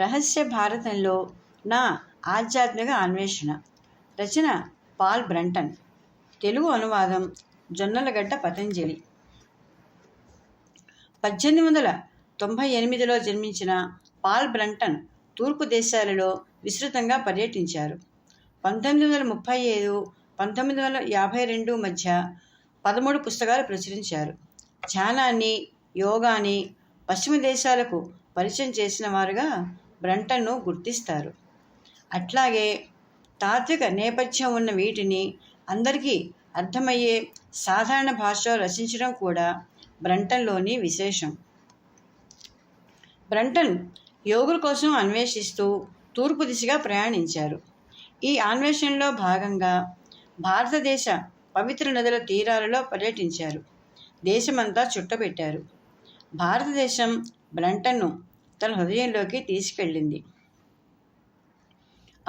రహస్య భారతంలో నా ఆధ్యాత్మిక అన్వేషణ. రచన పాల్ బ్రంటన్. తెలుగు అనువాదం జొన్నలగడ్డ పతంజలి. పద్దెనిమిది వందల తొంభై ఎనిమిదిలో జన్మించిన పాల్ బ్రంటన్ తూర్పు దేశాలలో విస్తృతంగా పర్యటించారు. పంతొమ్మిది వందల ముప్పై ఐదు పంతొమ్మిది వందల యాభై రెండు మధ్య పదమూడు పుస్తకాలు ప్రచురించారు. ధ్యానాన్ని యోగాని పశ్చిమ దేశాలకు పరిచయం చేసిన వారుగా బ్రంటన్ను గుర్తిస్తారు. అట్లాగే తాత్విక నేపథ్యం ఉన్న వీటిని అందరికీ అర్థమయ్యే సాధారణ భాషలో రచించడం కూడా బ్రంటన్లోని విశేషం. బ్రంటన్ యోగుల కోసం అన్వేషిస్తూ తూర్పు దిశగా ప్రయాణించారు. ఈ అన్వేషణలో భాగంగా భారతదేశ పవిత్ర నదుల తీరాలలో పర్యటించారు. దేశమంతా చుట్టబెట్టారు. భారతదేశం బ్రంటన్ను తన హృదయంలోకి తీసుకెళ్ళింది.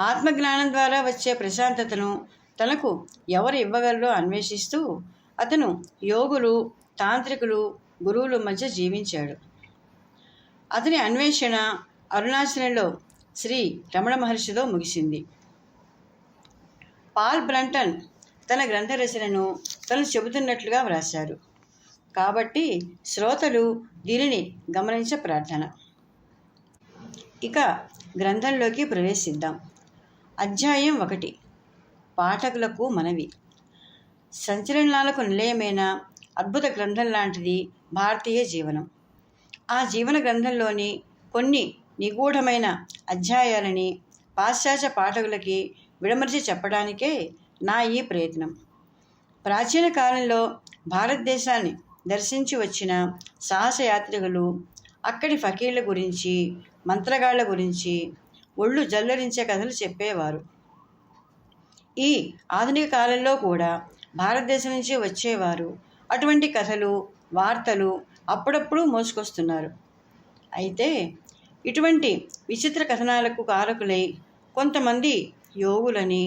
ఆత్మజ్ఞానం ద్వారా వచ్చే ప్రశాంతతను తనకు ఎవరు ఇవ్వగలరో అన్వేషిస్తూ అతను యోగులు తాంత్రికులు గురువుల మధ్య జీవించాడు. అతని అన్వేషణ అరుణాచలంలో శ్రీ రమణ మహర్షితో ముగిసింది. పాల్ బ్రంటన్ తన గ్రంథ రచనను తను చెబుతున్నట్లుగా వ్రాశారు. కాబట్టి శ్రోతలు దీనిని గమనించ ప్రార్థన. ఇక గ్రంథంలోకి ప్రవేశిద్దాం. అధ్యాయం ఒకటి. పాఠకులకు మనవి. సంచలనాలకు నిలయమైన అద్భుత గ్రంథం లాంటిది భారతీయ జీవనం. ఆ జీవన గ్రంథంలోని కొన్ని నిగూఢమైన అధ్యాయాలని పాశ్చాత్య పాఠకులకి విడమర్చి చెప్పడానికే నా ఈ ప్రయత్నం. ప్రాచీన కాలంలో భారతదేశాన్ని దర్శించి వచ్చిన సాహసయాత్రికులు అక్కడి ఫకీర్ల గురించి మంత్రగాళ్ళ గురించి ఒళ్ళు జల్లరించే కథలు చెప్పేవారు. ఈ ఆధునిక కాలంలో కూడా భారతదేశం నుంచి వచ్చేవారు. అటువంటి కథలు వార్తలు అప్పుడప్పుడు మోసుకొస్తున్నారు. అయితే ఇటువంటి విచిత్ర కథనాలకు కారకులై కొంతమంది యోగులని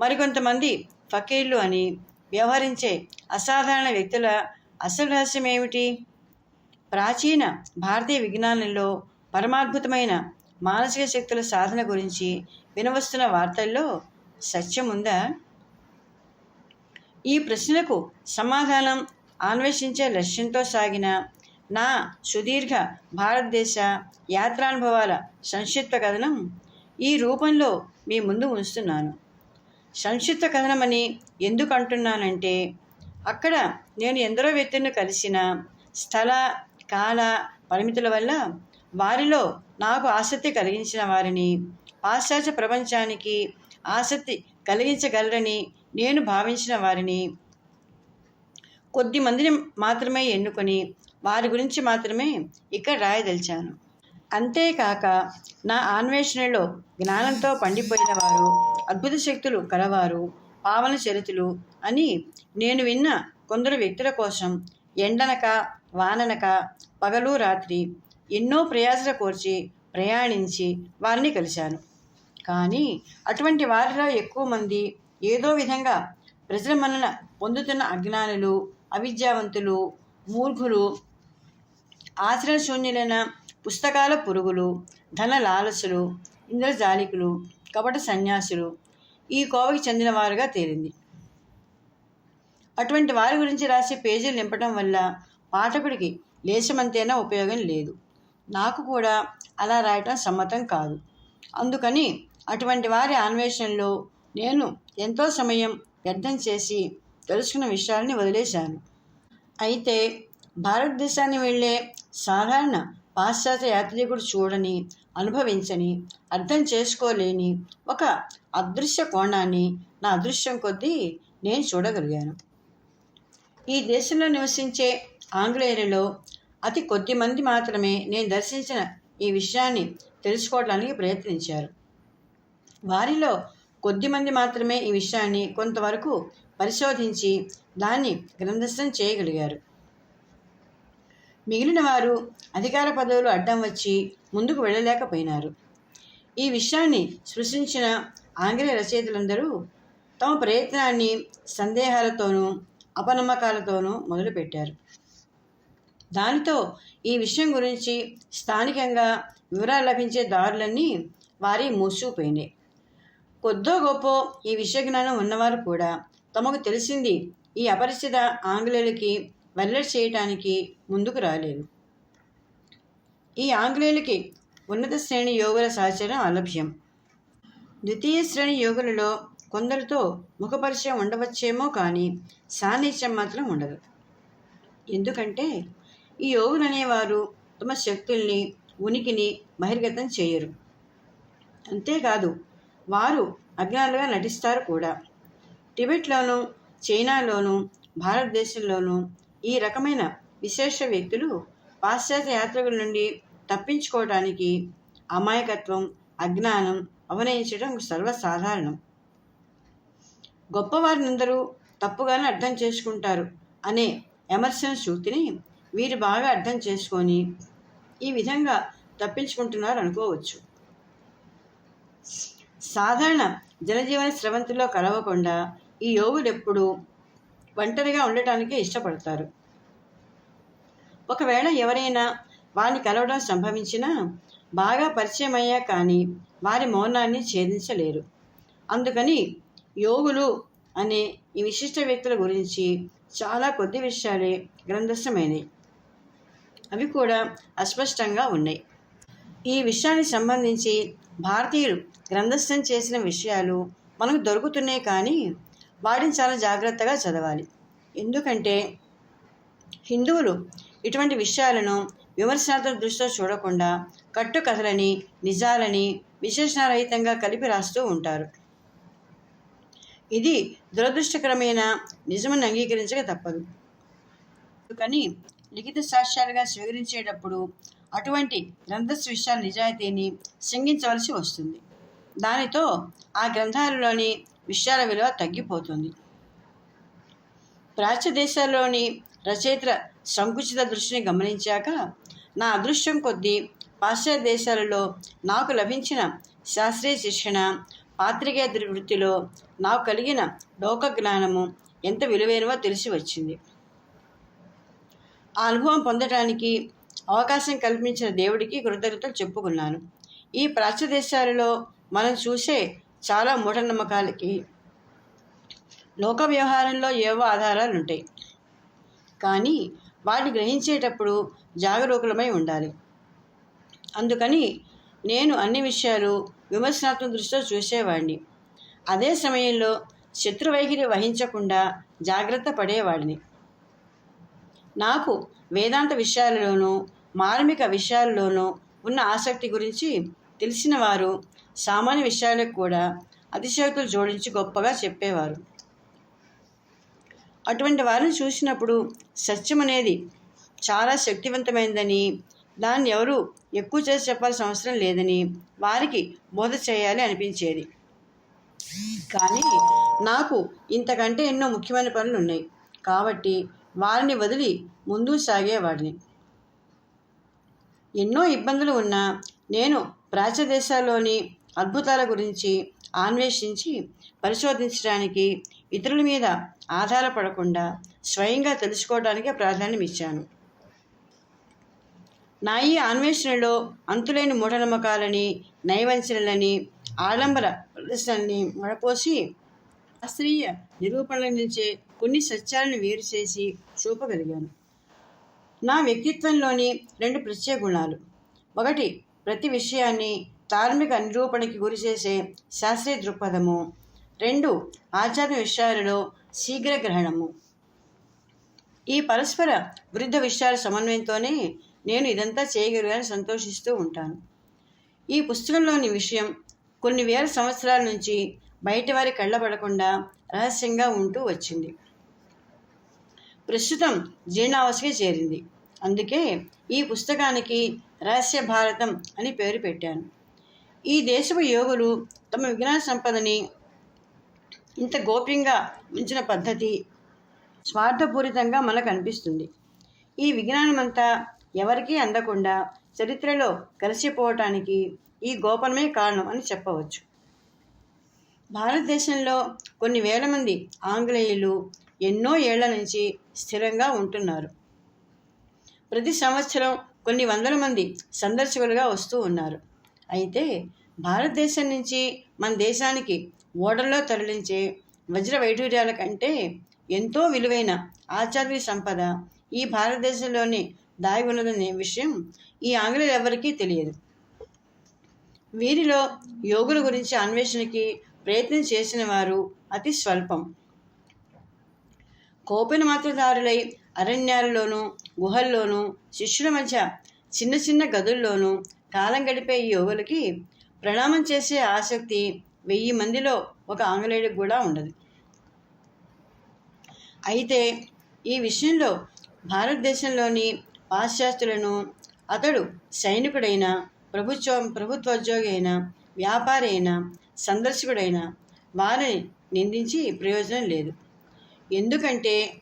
మరికొంతమంది ఫకీర్లు అని వ్యవహరించే అసాధారణ వ్యక్తుల అసలు రహస్యం ఏమిటి ప్రాచీన భారతీయ విజ్ఞానంలో పరమాద్భుతమైన మానసిక శక్తుల సాధన గురించి వినవస్తున్న వార్తల్లో సత్యం ఉందా ఈ ప్రశ్నలకు సమాధానం అన్వేషించే లక్ష్యంతో సాగిన నా సుదీర్ఘ భారతదేశ యాత్రానుభవాల సంక్షిప్త కథనం ఈ రూపంలో మీ ముందు ఉంచుతున్నాను. సంక్షిప్త కథనమని ఎందుకు అంటున్నానంటే అక్కడ నేను ఎందరో వ్యక్తులను కలిసిన స్థల కాల పరిమితుల వల్ల వారిలో నాకు ఆసక్తి కలిగించిన వారిని పాశ్చాత్య ప్రపంచానికి ఆసక్తి కలిగించగలరని నేను భావించిన వారిని కొద్ది మందిని మాత్రమే ఎన్నుకొని వారి గురించి మాత్రమే ఇక్కడ రాయదలిచాను. అంతేకాక నా అన్వేషణలో జ్ఞానంతో పండిపోయిన వారు అద్భుత శక్తులు కలవారు పావన చరితులు అని నేను విన్న కొందరు వ్యక్తుల కోసం ఎండనక వాననక పగలు రాత్రి ఎన్నో ప్రయాసల కోర్చి ప్రయాణించి వారిని కలిశాను. కానీ అటువంటి వారిలో ఎక్కువ మంది ఏదో విధంగా ప్రజల మనన పొందుతున్న అజ్ఞానులు అవిద్యావంతులు మూర్ఖులు ఆశ్రయశూన్యులైన పుస్తకాల పురుగులు ధన లాలసులు ఇంద్రజాలికులు కపట సన్యాసులు ఈ కోవకి చెందినవారుగా తేలింది. అటువంటి వారి గురించి రాసే పేజీలు నింపడం వల్ల పాఠకుడికి లేశమంతైనా ఉపయోగం లేదు. నాకు కూడా అలా రాయటం సమ్మతం కాదు. అందుకని అటువంటి వారి అన్వేషణలో నేను ఎంతో సమయం వ్యర్థం చేసి తెలుసుకున్న విషయాల్ని వదిలేశాను. అయితే భారతదేశాన్ని వెళ్ళే సాధారణ పాశ్చాత్య యాత్రికుడు చూడని అనుభవించని అర్థం చేసుకోలేని ఒక అదృశ్య కోణాన్ని నా అదృశ్యం కొద్దీ నేను చూడగలిగాను. ఈ దేశంలో నివసించే ఆంగ్లేయులలో అతి కొద్ది మంది మాత్రమే నేను దర్శించిన ఈ విషయాన్ని తెలుసుకోవడానికి ప్రయత్నించారు. వారిలో కొద్ది మంది మాత్రమే ఈ విషయాన్ని కొంతవరకు పరిశోధించి దాన్ని గ్రంథస్థం చేయగలిగారు. మిగిలిన వారు అధికార పదవులు అడ్డం వచ్చి ముందుకు వెళ్ళలేకపోయినారు. ఈ విషయాన్ని సృష్టించిన ఆంగ్లేయ రచయితలందరూ తమ ప్రయత్నాన్ని సందేహాలతోనూ అపనమ్మకాలతోనూ మొదలుపెట్టారు. దానితో ఈ విషయం గురించి స్థానికంగా వివరాలు లభించే దారులన్నీ వారి మూసుకుపోయినాయి కొద్దో గొప్ప ఈ విషయ జ్ఞానం ఉన్నవారు కూడా తమకు తెలిసింది ఈ అపరిచిత ఆంగ్లేయులకి వెల్లడి చేయటానికి ముందుకు రాలేదు. ఈ ఆంగ్లేయులకి ఉన్నత శ్రేణి యోగుల సహచరం అలభ్యం. ద్వితీయ శ్రేణి యోగులలో కొందరితో ముఖపరిచయం ఉండవచ్చేమో కానీ సాన్నిహిత్యం మాత్రం ఉండదు. ఎందుకంటే ఈ యోగులు అనేవారు తమ శక్తుల్ని ఉనికిని బహిర్గతం చేయరు. అంతేకాదు వారు అజ్ఞానులుగా నటిస్తారు కూడా. టిబెట్లోనూ చైనాలోనూ భారతదేశంలోనూ ఈ రకమైన విశేష వ్యక్తులు పాశ్చాత్య యాత్రికుల నుండి తప్పించుకోవడానికి అమాయకత్వం అజ్ఞానం అవనయించడం సర్వసాధారణం. గొప్పవారినందరూ తప్పుగానే అర్థం చేసుకుంటారు అనే ఎమర్సన్ సూక్తిని వీరు బాగా అర్థం చేసుకొని ఈ విధంగా తప్పించుకుంటున్నారు అనుకోవచ్చు. సాధారణ జనజీవన స్రవంతిలో కలవకుండా ఈ యోగులు ఎప్పుడూ ఒంటరిగా ఉండటానికే ఇష్టపడతారు. ఒకవేళ ఎవరైనా వారిని కలవడం సంభవించినా బాగా పరిచయం అయ్యా కానీ వారి మౌనాన్ని ఛేదించలేరు. అందుకని యోగులు అనే ఈ విశిష్ట వ్యక్తుల గురించి చాలా కొద్ది విషయాలే గ్రంథస్థమైనవి అవి కూడా అస్పష్టంగా ఉన్నాయి. ఈ విషయానికి సంబంధించి భారతీయులు గ్రంథస్థం చేసిన విషయాలు మనకు దొరుకుతున్నాయి కానీ వాటిని చాలా జాగ్రత్తగా చదవాలి. ఎందుకంటే హిందువులు ఇటువంటి విషయాలను విమర్శనాత్మక దృష్టితో చూడకుండా కట్టుకథలని నిజాలని విశేషణరహితంగా కలిపి రాస్తూ ఉంటారు. ఇది దురదృష్టకరమైన నిజమని అంగీకరించక తప్పదు. కానీ లిఖిత సాక్ష్యాలుగా స్వీకరించేటప్పుడు అటువంటి గ్రంథస్ విషయాల నిజాయితీని శంకించవలసి వస్తుంది. దానితో ఆ గ్రంథాలలోని విషయాల విలువ తగ్గిపోతుంది. ప్రాచ్య దేశాల్లోని రచయితల సంకుచిత దృష్టిని గమనించాక నా అదృష్టం కొద్దీ పాశ్చాత్య దేశాలలో నాకు లభించిన శాస్త్రీయ శిక్షణ పాత్రికేయ వృత్తిలో నాకు కలిగిన లోక జ్ఞానము ఎంత విలువైనవో తెలిసి వచ్చింది. ఆ అనుభవం పొందడానికి అవకాశం కల్పించిన దేవుడికి కృతజ్ఞతలు చెప్పుకున్నాను. ఈ ప్రాచ్య దేశాలలో మనం చూసే చాలా మూఢనమ్మకాలకి లోక వ్యవహారంలో ఏవో ఆధారాలు ఉంటాయి. కానీ వాటిని గ్రహించేటప్పుడు జాగరూకులమై ఉండాలి. అందుకని నేను అన్ని విషయాలు విమర్శనాత్మక దృష్టితో చూసేవాడిని. అదే సమయంలో శత్రువైఖరి వహించకుండా జాగ్రత్త పడేవాడిని. నాకు వేదాంత విషయాలలోనూ మార్మిక విషయాల్లోనూ ఉన్న ఆసక్తి గురించి తెలిసిన వారు సామాన్య విషయాలకు కూడా అతిశయోక్తులు జోడించి గొప్పగా చెప్పేవారు. అటువంటి వారిని చూసినప్పుడు సత్యం అనేది చాలా శక్తివంతమైందని దాన్ని ఎవరు ఎక్కువ చేసి చెప్పాల్సిన అవసరం లేదని వారికి బోధ చేయాలి అనిపించేది. కానీ నాకు ఇంతకంటే ఎన్నో ముఖ్యమైన పనులు ఉన్నాయి. కాబట్టి వారిని వదిలి ముందుకు సాగేవాడిని. ఎన్నో ఇబ్బందులు ఉన్నా నేను ప్రాచ్య దేశాల్లోని అద్భుతాల గురించి అన్వేషించి పరిశోధించడానికి ఇతరుల మీద ఆధారపడకుండా స్వయంగా తెలుసుకోవడానికే ప్రాధాన్యం ఇచ్చాను నా ఈ అన్వేషణలో అంతులేని మూఢనమ్మకాలని నైవంచనలని ఆడంబర ప్రదర్శనల్ని మడపోసి శాస్త్రీయ నిరూపణల నుంచే కొన్ని సత్యాలను వేరు చేసి చూపగలిగాను. నా వ్యక్తిత్వంలోని రెండు ప్రత్యేక గుణాలు. ఒకటి ప్రతి విషయాన్ని ధార్మిక నిరూపణకి గురి చేసే శాస్త్రీయ దృక్పథము. రెండు ఆధ్యాత్మిక విషయాలలో శీఘ్ర గ్రహణము. ఈ పరస్పర విరుద్ధ విషయాల సమన్వయంతోనే నేను ఇదంతా చేయగలిగాని సంతోషిస్తూ ఉంటాను. ఈ పుస్తకంలోని విషయం కొన్ని వేల సంవత్సరాల నుంచి బయట వారి కళ్ళబడకుండా రహస్యంగా ఉంటూ వచ్చింది. ప్రస్తుతం జీర్ణావస్థకి చేరింది. అందుకే ఈ పుస్తకానికి రహస్య భారతం అని పేరు పెట్టాను. ఈ దేశపు యోగులు తమ విజ్ఞాన సంపదని ఇంత గోప్యంగా ఉంచిన పద్ధతి స్వార్థపూరితంగా మనకు అనిపిస్తుంది ఈ విజ్ఞానమంతా ఎవరికీ అందకుండా చరిత్రలో కలిసిపోవటానికి ఈ గోపనమే కారణం అని చెప్పవచ్చు. భారతదేశంలో కొన్ని వేల మంది ఆంగ్లేయులు ఎన్నో ఏళ్ళ నుంచి స్థిరంగా ఉంటున్నారు. ప్రతి సంవత్సరం కొన్ని వందల మంది సందర్శకులుగా వస్తూ ఉన్నారు. అయితే భారతదేశం నుంచి మన దేశానికి ఓడల్లో తరలించే వజ్ర వైఢూర్యాల కంటే ఎంతో విలువైన ఆచార్య సంపద ఈ భారతదేశంలోనే దాగి ఉన్నదనే విషయం ఈ ఆంగ్లేయులు ఎవరికీ తెలియదు. వీరిలో యోగుల గురించి అన్వేషణకి ప్రయత్నం చేసిన వారు అతి స్వల్పం. కోపిన మాత్రదారులై అరణ్యాలలోనూ గుహల్లోనూ శిష్యుల మధ్య చిన్న చిన్న గదుల్లోనూ కాలం గడిపే ఈ యోగులకి ప్రణామం చేసే ఆసక్తి వెయ్యి మందిలో ఒక ఆంగ్లేయుడికి కూడా ఉండదు. అయితే ఈ విషయంలో భారతదేశంలోని పాశ్చాత్యులను అతడు సైనికుడైన ప్రభుత్వ ప్రభుత్వోద్యోగి అయినా వ్యాపారి అయినా సందర్శకుడైనా వారిని నిందించి ప్రయోజనం లేదు. ఎందుకంటే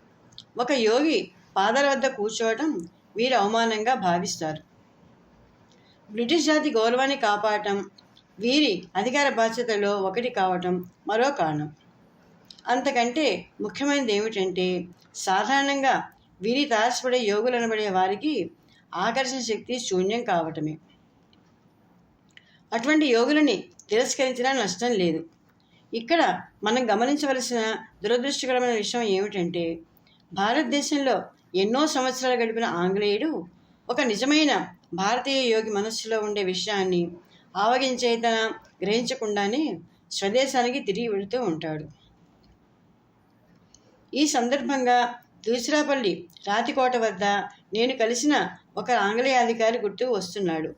ఒక యోగి పాదాల వద్ద కూర్చోవటం వీరు అవమానంగా భావిస్తారు. బ్రిటిష్ జాతి గౌరవాన్ని కాపాడటం వీరి అధికార బాధ్యతలో ఒకటి కావటం మరో కారణం. అంతకంటే ముఖ్యమైనది ఏమిటంటే సాధారణంగా వీరి తారసపడే యోగులు అనబడే వారికి ఆకర్షణ శక్తి శూన్యం కావటమే. అటువంటి యోగులని తిరస్కరించినా నష్టం లేదు. ఇక్కడ మనం గమనించవలసిన దురదృష్టకరమైన విషయం ఏమిటంటే భారతదేశంలో ఎన్నో సంవత్సరాలు గడిపిన ఆంగ్లేయుడు ఒక నిజమైన భారతీయ యోగి మనస్సులో ఉండే విషయాన్ని ఆవగించేతన గ్రహించకుండానే స్వదేశానికి తిరిగి వెళుతూ ఉంటాడు. ఈ సందర్భంగా దూసిరాపల్లి రాతికోట వద్ద నేను కలిసిన ఒక ఆంగ్లేయ అధికారి గుర్తుకు వస్తున్నాడు.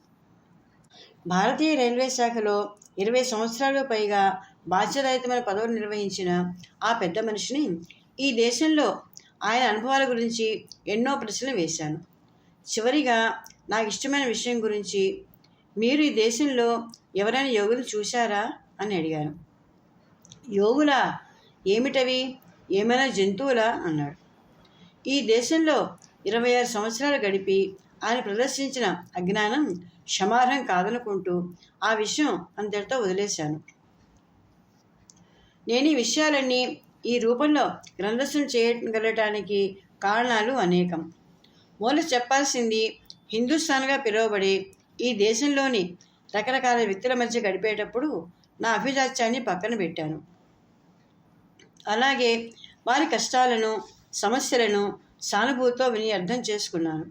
భారతీయ రైల్వే శాఖలో ఇరవై సంవత్సరాలు పైగా బాధ్యతాయుతమైన పదవులు నిర్వహించిన ఆ పెద్ద మనిషిని ఈ దేశంలో ఆయన అనుభవాల గురించి ఎన్నో ప్రశ్నలు వేశాను. చివరిగా నాకు ఇష్టమైన విషయం గురించి మీరు ఈ దేశంలో ఎవరైనా యోగులు చూశారా? అని అడిగాను. యోగులా? ఏమిటవి? ఏమైనా జంతువులా? అన్నాడు. ఈ దేశంలో ఇరవై ఆరు సంవత్సరాలు గడిపి ఆయన ప్రదర్శించిన అజ్ఞానం క్షమార్హం కాదనుకుంటూ ఆ విషయం అంతటితో వదిలేశాను. నేను ఈ విషయాలన్నీ ఈ రూపంలో గ్రంథస్థం చేయగలటానికి కారణాలు అనేకం. మూల చెప్పాల్సింది హిందుస్థాన్గా పిలువబడి ఈ దేశంలోని రకరకాల వ్యక్తుల మధ్య గడిపేటప్పుడు నా అభిజాత్యాన్ని పక్కన పెట్టాను. అలాగే వారి కష్టాలను సమస్యలను సానుభూతితో విని అర్థం చేసుకున్నాను.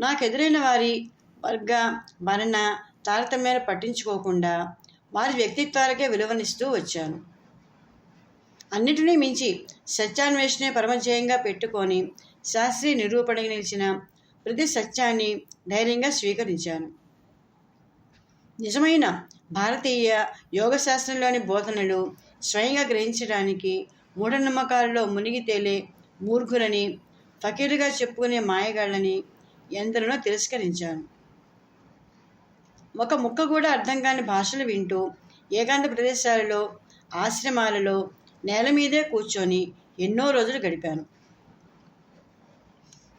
నాకు ఎదురైన వారి వర్గ వర్ణ తారతమ్యాలు పట్టించుకోకుండా వారి వ్యక్తిత్వాలకే విలువనిస్తూ వచ్చాను. అన్నిటినీ మించి సత్యాన్వేషణే పరమజయంగా పెట్టుకొని శాస్త్రీయ నిరూపణకి నిలిచిన ప్రతి సత్యాన్ని ధైర్యంగా స్వీకరించాను. నిజమైన భారతీయ యోగశాస్త్రంలోని బోధనలు స్వయంగా గ్రహించడానికి మూఢనమ్మకాలలో మునిగి తేలే మూర్ఖులని ఫకీరుగా చెప్పుకునే మాయగాళ్ళని ఎందరినో తిరస్కరించాను. ఒక ముక్క కూడా అర్థం కాని భాషలు వింటూ ఏకాంత ప్రదేశాలలో ఆశ్రమాలలో నేల మీదే కూర్చొని ఎన్నో రోజులు గడిపాను.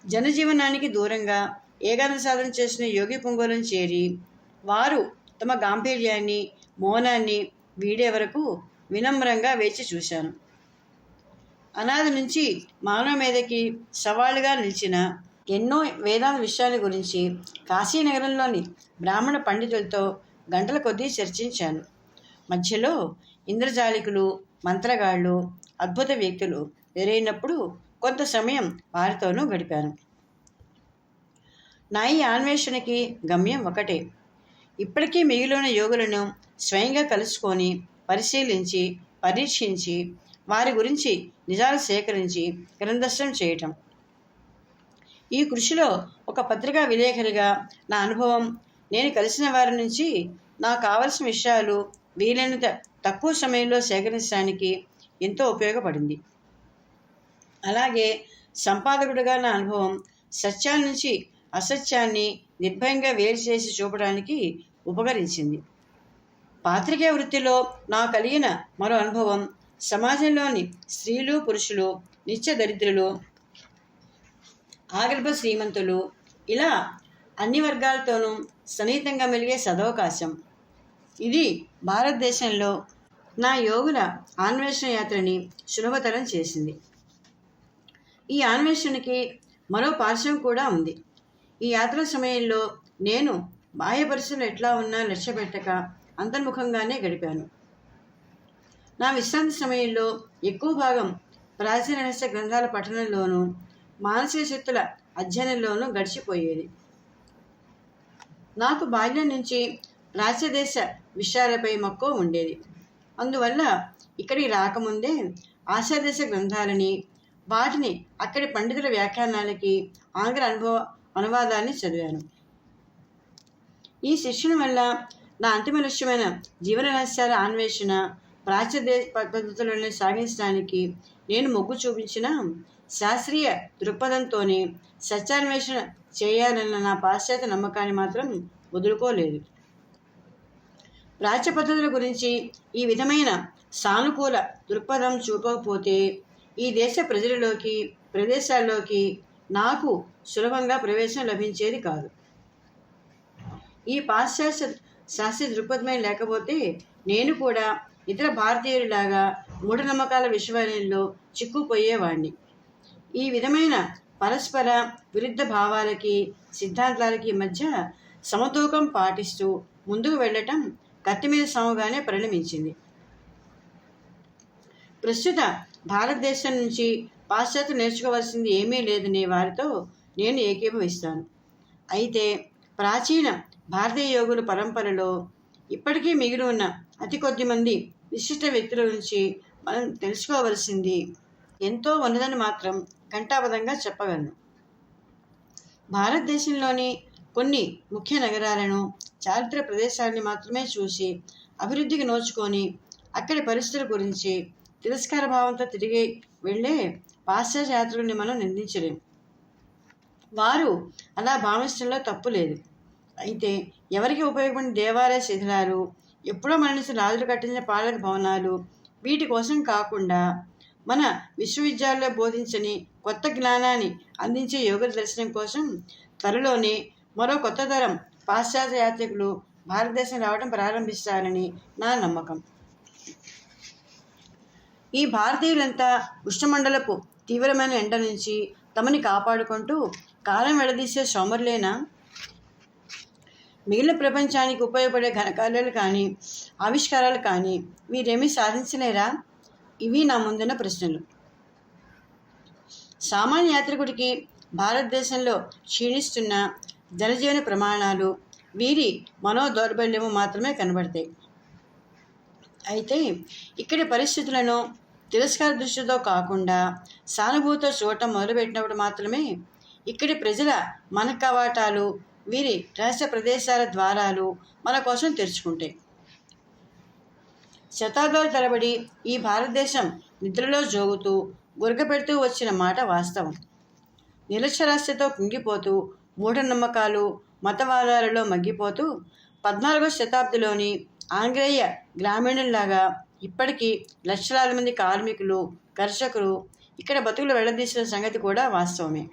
జనజీవనానికి దూరంగా ఏకాంత సాధన చేసిన యోగి పొంగోలను చేరి వారు తమ గాంభీర్యాన్ని మౌనాన్ని వీడే వరకు వినమ్రంగా వేచి చూశాను. అనాది నుంచి మానవ మీదకి సవాలుగా నిలిచిన ఎన్నో వేదాంత విషయాల గురించి కాశీనగరంలోని బ్రాహ్మణ పండితులతో గంటల కొద్దీ చర్చించాను. మధ్యలో ఇంద్రజాలికులు మంత్రగాళ్ళు అద్భుత వ్యక్తులు ఎరైనప్పుడు కొంత సమయం వారితోనూ గడిపాను. నా ఈ అన్వేషణకి గమ్యం ఒకటే. ఇప్పటికీ మిగిలిన యోగులను స్వయంగా కలుసుకొని పరిశీలించి పరీక్షించి వారి గురించి నిజాలు సేకరించి గ్రంథస్థం చేయటం. ఈ కృషిలో ఒక పత్రికా విలేకరిగా నా అనుభవం నేను కలిసిన వారి నుంచి నాకు కావలసిన విషయాలు వీలైనంత తక్కువ సమయంలో సేకరించడానికి ఎంతో ఉపయోగపడింది. అలాగే సంపాదకుడిగా నా అనుభవం సత్యాల నుంచి అసత్యాన్ని నిర్భయంగా వేరు చేసి చూపడానికి ఉపకరించింది. పాత్రికే వృత్తిలో నాకు కలిగిన మరో అనుభవం సమాజంలోని స్త్రీలు పురుషులు నిత్య దరిద్రులు ఆగర్భ శ్రీమంతులు ఇలా అన్ని వర్గాలతోనూ సన్నిహితంగా మెలిగే సదవకాశం. ఇది భారతదేశంలో నా యోగుల అన్వేషణ యాత్రని సులభతరం చేసింది. ఈ అన్వేషణకి మరో పార్శ్వం కూడా ఉంది. ఈ యాత్ర సమయంలో నేను బాహ్య పరిస్థితులు ఎట్లా ఉన్నా లక్ష్య పెట్టక అంతర్ముఖంగానే గడిపాను. నా విశ్రాంతి సమయంలో ఎక్కువ భాగం ప్రాచీన రహస్య గ్రంథాల పఠనంలోనూ మానసిక శక్తుల అధ్యయనంలోనూ గడిచిపోయేది. నాకు బాల్యం నుంచి ప్రాచ్యదేశ విషయాలపై మక్కువ ఉండేది. అందువల్ల ఇక్కడికి రాకముందే ఆశాదేశ గ్రంథాలని వాటిని అక్కడి పండితుల వ్యాఖ్యానాలకి ఆంగ్ల అనుభవ అనువాదాన్ని చదివాను. ఈ శిక్షణ వల్ల నా అంతిమ లక్ష్యమైన జీవన రహస్యాల అన్వేషణ ప్రాచ్యదేశ పద్ధతులను సాగించడానికి నేను మొగ్గు చూపించిన శాస్త్రీయ దృక్పథంతోనే సత్యాన్వేషణ చేయాలన్న నా పాశ్చాత్య నమ్మకాన్ని మాత్రం వదులుకోలేదు. ప్రాచ్య పద్ధతుల గురించి ఈ విధమైన సానుకూల దృక్పథం చూపకపోతే ఈ దేశ ప్రజలలోకి ప్రదేశాల్లోకి నాకు సులభంగా ప్రవేశం లభించేది కాదు. ఈ పాశ్చాత్య శాస్త్రీయ దృక్పథమే లేకపోతే నేను కూడా ఇతర భారతీయులలాగా మూఢనమ్మకాల విశ్వాలయంలో చిక్కుపోయేవాణ్ణి ఈ విధమైన పరస్పర విరుద్ధ భావాలకి సిద్ధాంతాలకి మధ్య సమతూకం పాటిస్తూ ముందుకు వెళ్ళటం కత్తి మీద సాముగానే పరిణమించింది. ప్రస్తుత భారతదేశం నుంచి పాశ్చాత్య నేర్చుకోవాల్సింది ఏమీ లేదనే వారితో నేను ఏకీభవిస్తాను. అయితే ప్రాచీన భారతీయ యోగుల పరంపరలో ఇప్పటికీ మిగిలి ఉన్న అతి కొద్ది మంది విశిష్ట వ్యక్తుల నుంచి మనం తెలుసుకోవలసింది ఎంతో ఉన్నదని మాత్రం ఘంటాపదంగా చెప్పగలను. భారతదేశంలోని కొన్ని ముఖ్య నగరాలను చారిత్ర ప్రదేశాలని మాత్రమే చూసి అభివృద్ధికి నోచుకొని అక్కడి పరిస్థితుల గురించి తిరస్కార భావంతో తిరిగి వెళ్ళే పాశ్చాత్య యాత్రికుల్ని మనం నిందించలేం. వారు అలా భావించడంలో తప్పు లేదు. అయితే ఎవరికి ఉపయోగపడిన దేవాలయ శిథిలాలు ఎప్పుడో మరణించిన రాజులు కట్టించిన పాలక భవనాలు వీటి కోసం కాకుండా మన విశ్వవిద్యాలయంలో బోధించని కొత్త జ్ఞానాన్ని అందించే యోగ దర్శనం కోసం త్వరలోనే మరో కొత్త తరం పాశ్చాత్య యాత్రికులు భారతదేశం రావడం ప్రారంభిస్తారని నా నమ్మకం. ఈ భారతీయులంతా ఉష్ణమండలపు తీవ్రమైన ఎండ నుంచి తమని కాపాడుకుంటూ కాలం వెడదీసే సోమరులేనా? మిగిలిన ప్రపంచానికి ఉపయోగపడే ఘనకార్యాలు కానీ ఆవిష్కారాలు కానీ వీరేమీ సాధించలేరా? ఇవి నా ముందున్న ప్రశ్నలు. సామాన్య యాత్రికుడికి భారతదేశంలో క్షీణిస్తున్న జనజీవన ప్రమాణాలు వీరి మనో దౌర్బల్యము మాత్రమే కనబడతాయి. అయితే ఇక్కడి పరిస్థితులను తిరస్కార దృష్టితో కాకుండా సానుభూతితో చూడటం మొదలుపెట్టినప్పుడు మాత్రమే ఇక్కడి ప్రజల మన కవాటాలు వీరి రహస్య ప్రదేశాల ద్వారాలు మన కోసం తెరుచుకుంటాయి. శతాబ్దాల తరబడి ఈ భారతదేశం నిద్రలో జోగుతూ గురకపెడుతూ వచ్చిన మాట వాస్తవం. నిరక్షరాస్యతో కుంగిపోతూ మూఢనమ్మకాలు మతవాదాలలో మగ్గిపోతూ పద్నాలుగో శతాబ్దిలోని ఆంగ్లేయ గ్రామీణుల్లాగా ఇప్పటికీ లక్షలాది మంది కార్మికులు కర్షకులు ఇక్కడ బతుకులు వెళ్ళదీసిన సంగతి కూడా వాస్తవమే.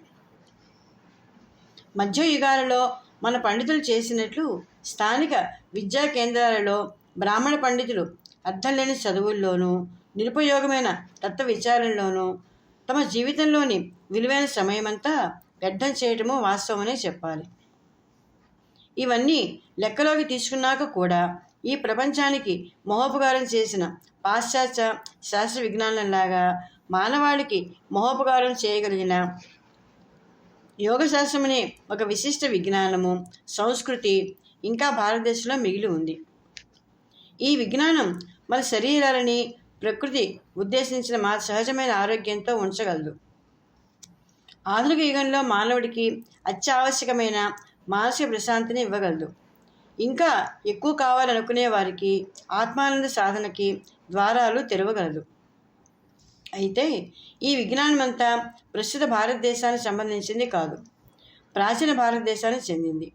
మధ్యయుగాలలో మన పండితులు చేసినట్లు స్థానిక విద్యా కేంద్రాలలో బ్రాహ్మణ పండితులు అర్థం లేని చదువుల్లోనూ నిరుపయోగమైన తత్వ విచారణలోనూ తమ జీవితంలోని విలువైన సమయమంతా వ్యర్థం చేయటము వాస్తవమనే చెప్పాలి. ఇవన్నీ లెక్కలోకి తీసుకున్నాక కూడా ఈ ప్రపంచానికి మహోపకారం చేసిన పాశ్చాత్య శాస్త్ర విజ్ఞానంలాగా మానవాళికి మహోపకారం చేయగలిగిన యోగశాస్త్రం అనే ఒక విశిష్ట విజ్ఞానము సంస్కృతి ఇంకా భారతదేశంలో మిగిలి ఉంది. ఈ విజ్ఞానం మన శరీరాలని ప్రకృతి ఉద్దేశించిన మా సహజమైన ఆరోగ్యంతో ఉంచగలదు. ఆధునిక యుగంలో మానవుడికి అత్యావశ్యకమైన మానసిక ప్రశాంతిని ఇవ్వగలదు. ఇంకా ఎక్కువ కావాలనుకునే వారికి ఆత్మానంద సాధనకి ద్వారాలు తెరవగలదు. అయితే ఈ విజ్ఞానమంతా ప్రస్తుత భారతదేశానికి సంబంధించింది కాదు. ప్రాచీన భారతదేశానికి చెందింది.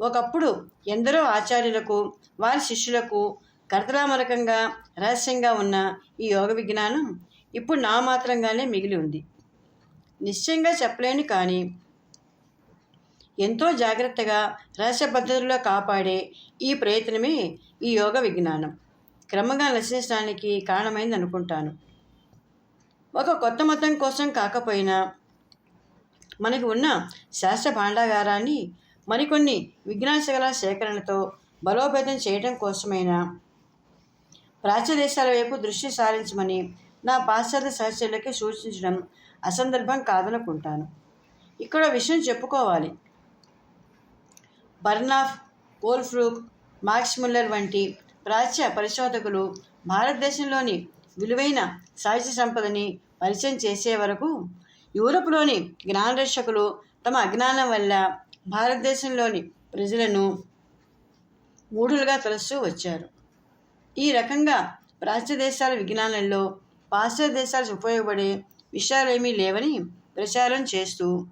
ఒకప్పుడు ఎందరో ఆచార్యులకు వారి శిష్యులకు కర్తలామరకంగా రహస్యంగా ఉన్న ఈ యోగ విజ్ఞానం ఇప్పుడు నామాత్రంగానే మిగిలి ఉంది. నిశ్చయంగా చెప్పలేను కానీ ఎంతో జాగ్రత్తగా రహస్య పద్ధతుల్లో కాపాడే ఈ ప్రయత్నమే ఈ యోగ విజ్ఞానం. క్రమంగా నశించడానికి కారణమైంది అనుకుంటాను. ఒక కొత్త మతం కోసం కాకపోయినా మనకు ఉన్న శాస్త్ర భాండాగారాన్ని మరికొన్ని విజ్ఞానశకల సేకరణతో బలోపేతం చేయడం కోసమైనా ప్రాచ్య దేశాల వైపు దృష్టి సారించమని నా పాశ్చాత్య సహచరులకి సూచించడం అసందర్భం కాదనుకుంటాను. ఇక్కడ విషయం చెప్పుకోవాలి. బర్నాఫ్ కోల్ఫ్రూక్ మాక్స్ ముల్లర్ వంటి ప్రాచ్య పరిశోధకులు భారతదేశంలోని విలువైన సాహిత్య సంపదని పరిచయం చేసే వరకు యూరప్లోని జ్ఞానరక్షకులు తమ అజ్ఞానం వల్ల భారతదేశంలోని ప్రజలను మూఢులుగా తలుస్తూ వచ్చారు. ఈ రకంగా ప్రాచ్య దేశాల విజ్ఞానంలో పాశ్చాత్య దేశాలకు ఉపయోగపడే విషయాలేమీ లేవని ప్రచారం చేస్తూ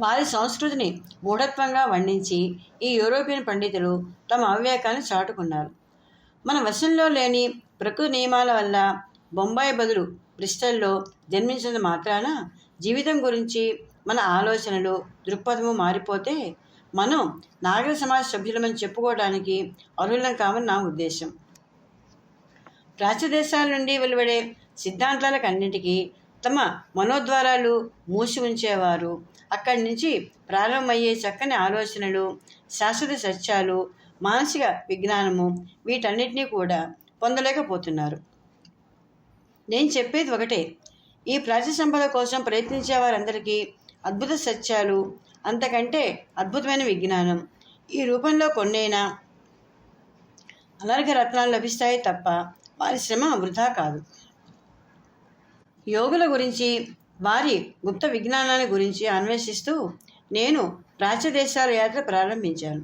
వారి సంస్కృతిని మూఢత్వంగా వర్ణించి ఈ యూరోపియన్ పండితులు తమ అవివేకాన్ని చాటుకున్నారు. మన వశంలో లేని ప్రకృతి నియమాల వల్ల బొంబాయి బదులు బ్రిస్టల్లో జన్మించినంత మాత్రాన జీవితం గురించి మన ఆలోచనలు దృక్పథము మారిపోతే మనం నాగరిక సమాజ సభ్యులమని చెప్పుకోవడానికి అర్హులం కామని నా ఉద్దేశం. ప్రాచ్య దేశాల నుండి వెలువడే సిద్ధాంతాలకు అన్నింటికీ తమ మనోద్వారాలు మూసి ఉంచేవారు. అక్కడి నుంచి ప్రారంభమయ్యే చక్కని ఆలోచనలు శాశ్వత సత్యాలు మానసిక విజ్ఞానము వీటన్నిటినీ కూడా పొందలేకపోతున్నారు. నేను చెప్పేది ఒకటే. ఈ ప్రాచీన సంపద కోసం ప్రయత్నించే వారందరికీ అద్భుత సత్యాలు అంతకంటే అద్భుతమైన విజ్ఞానం. ఈ రూపంలో కొన్నైనా అనర్ఘ రత్నాలు లభిస్తాయి తప్ప వారి శ్రమ వృధా కాదు. యోగుల గురించి వారి గుప్త విజ్ఞానాల గురించి అన్వేషిస్తూ నేను ప్రాచ్య దేశాల యాత్ర ప్రారంభించాను.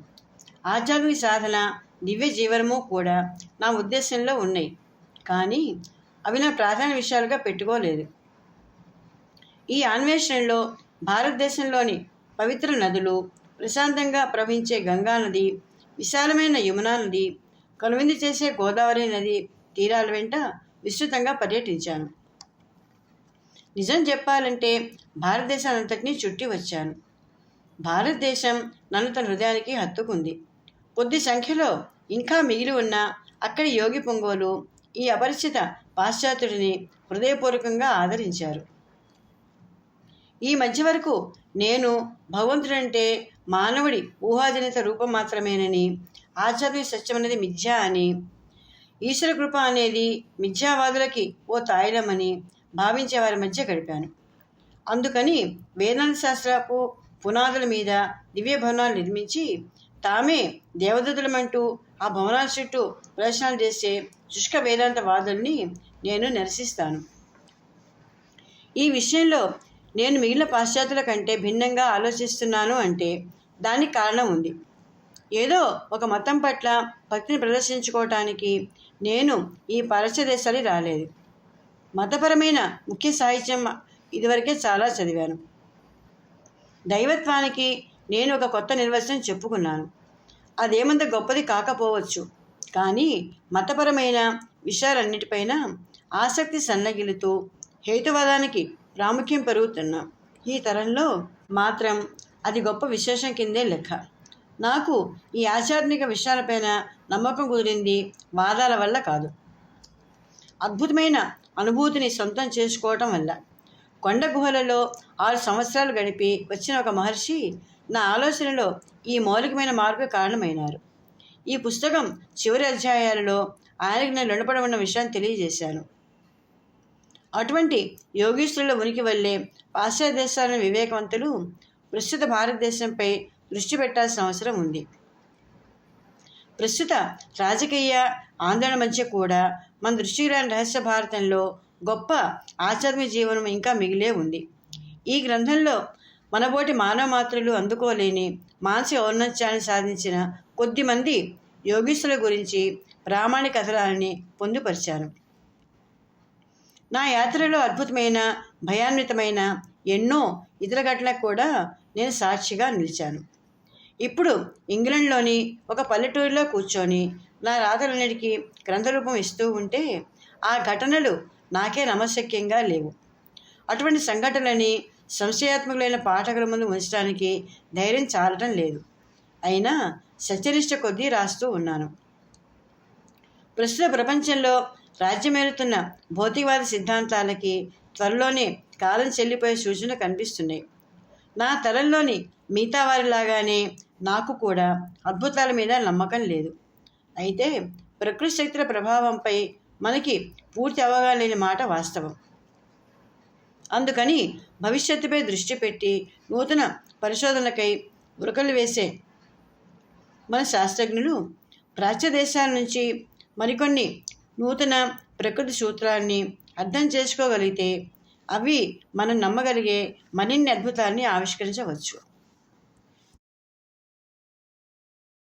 ఆధ్యాత్మిక సాధన దివ్య జీవనము కూడా నా ఉద్దేశంలో ఉన్నాయి. కానీ అవి నా ప్రధాన విషయాలుగా పెట్టుకోలేదు. ఈ అన్వేషణలో భారతదేశంలోని పవిత్ర నదులు ప్రశాంతంగా ప్రవహించే గంగా నది విశాలమైన యమునా నది కనువిందు చేసే గోదావరి నది తీరాల వెంట విస్తృతంగా పర్యటించాను. నిజం చెప్పాలంటే భారతదేశానంతటినీ చుట్టి వచ్చాను. భారతదేశం నన్ను తన హృదయానికి హత్తుకుంది. కొద్ది సంఖ్యలో ఇంకా మిగిలి ఉన్న అక్కడి యోగి పొంగోలు ఈ అపరిచిత పాశ్చాత్యుడిని హృదయపూర్వకంగా ఆదరించారు. ఈ మధ్య వరకు నేను భగవంతుడంటే మానవుడి ఊహాజనిత రూపం మాత్రమేనని ఆధ్యాత్మిక సత్యం అనేది మిథ్య అని ఈశ్వర కృప అనేది మిథ్యావాదులకి ఓ తాయిలమని భావించే వారి మధ్య గడిపాను. అందుకని వేదాంత శాస్త్రపు పునాదుల మీద దివ్య భవనాలు నిర్మించి తామే దేవదూతలమంటూ ఆ భవనాల చుట్టూ ప్రదర్శనలు చేసే శుష్క వేదాంత వాదుల్ని నేను నిరసిస్తాను. ఈ విషయంలో నేను మిగిలిన పాశ్చాత్యుల కంటే భిన్నంగా ఆలోచిస్తున్నాను అంటే దానికి కారణం ఉంది. ఏదో ఒక మతం పట్ల భక్తిని ప్రదర్శించుకోవటానికి నేను ఈ పాశ్చాత్య దేశాలు రాలేదు. మతపరమైన ముఖ్య సాహిత్యం ఇదివరకే చాలా చదివాను. దైవత్వానికి నేను ఒక కొత్త నిర్వచనం చెప్పుకున్నాను. అదేమంత గొప్పది కాకపోవచ్చు. కానీ మతపరమైన విషయాలన్నిటిపైన ఆసక్తి సన్నగిలుతూ హేతువాదానికి ప్రాముఖ్యం పెరుగుతున్న ఈ తరంలో మాత్రం అది గొప్ప విశేషం కిందే లెక్క. నాకు ఈ ఆధ్యాత్మిక విషయాలపైన నమ్మకం కుదిరింది వాదాల వల్ల కాదు. అద్భుతమైన అనుభూతిని సొంతం చేసుకోవటం వల్ల. కొండ గుహలలో ఆరు సంవత్సరాలు గడిపి వచ్చిన ఒక మహర్షి నా ఆలోచనలో ఈ మౌలికమైన మార్పు కారణమైనారు. ఈ పుస్తకం చివరి అధ్యాయాలలో ఆయనకు నేను రుణపడి ఉన్న విషయాన్ని తెలియజేశాను. అటువంటి యోగీశ్వరుల ఉనికి వల్లే పాశ్చాత్య వివేకవంతులు ప్రస్తుత భారతదేశంపై దృష్టి పెట్టాల్సిన అవసరం ఉంది. ప్రస్తుత రాజకీయ ఆందోళన మధ్య కూడా మన దృష్టికి రాని రహస్య భారతంలో గొప్ప ఆధ్యాత్మిక జీవనం ఇంకా మిగిలే ఉంది. ఈ గ్రంథంలో మనబోటి మానవ మాత్రులు అందుకోలేని మానసిక ఔన్నత్యాన్ని సాధించిన కొద్దిమంది యోగీశ్వరుల గురించి ప్రామాణిక కథనాన్ని పొందుపరిచాను. నా యాత్రలో అద్భుతమైన భయాన్వితమైన ఎన్నో ఇతర ఘటనలకు కూడా నేను సాక్షిగా నిలిచాను. ఇప్పుడు ఇంగ్లండ్లోని ఒక పల్లెటూరులో కూర్చొని నా రాతలన్నిటికీ గ్రంథరూపం ఇస్తూ ఉంటే ఆ ఘటనలు నాకే నమశక్యంగా లేవు. అటువంటి సంఘటనలని సంశయాత్మకులైన పాఠకుల ముందు ఉంచడానికి ధైర్యం చాలటం లేదు. అయినా సత్యనిష్ట కొద్దీ రాస్తూ ఉన్నాను. ప్రస్తుత ప్రపంచంలో రాజ్యమేలుతున్న భౌతికవాద సిద్ధాంతాలకి త్వరలోనే కాలం చెల్లిపోయే సూచనలు కనిపిస్తున్నాయి. నా తరంలోని మిగతా వారిలాగానే నాకు కూడా అద్భుతాల మీద నమ్మకం లేదు. అయితే ప్రకృతి శక్తుల ప్రభావంపై మనకి పూర్తి అవగాహన లేని మాట వాస్తవం. అందుకని భవిష్యత్తుపై దృష్టి పెట్టి నూతన పరిశోధనకై ఉరకలు వేసే మన శాస్త్రజ్ఞులు ప్రాచ్య దేశాల నుంచి మరికొన్ని నూతన ప్రకృతి సూత్రాన్ని అర్థం చేసుకోగలిగితే అవి మనం నమ్మగలిగే మరిన్ని అద్భుతాన్ని ఆవిష్కరించవచ్చు.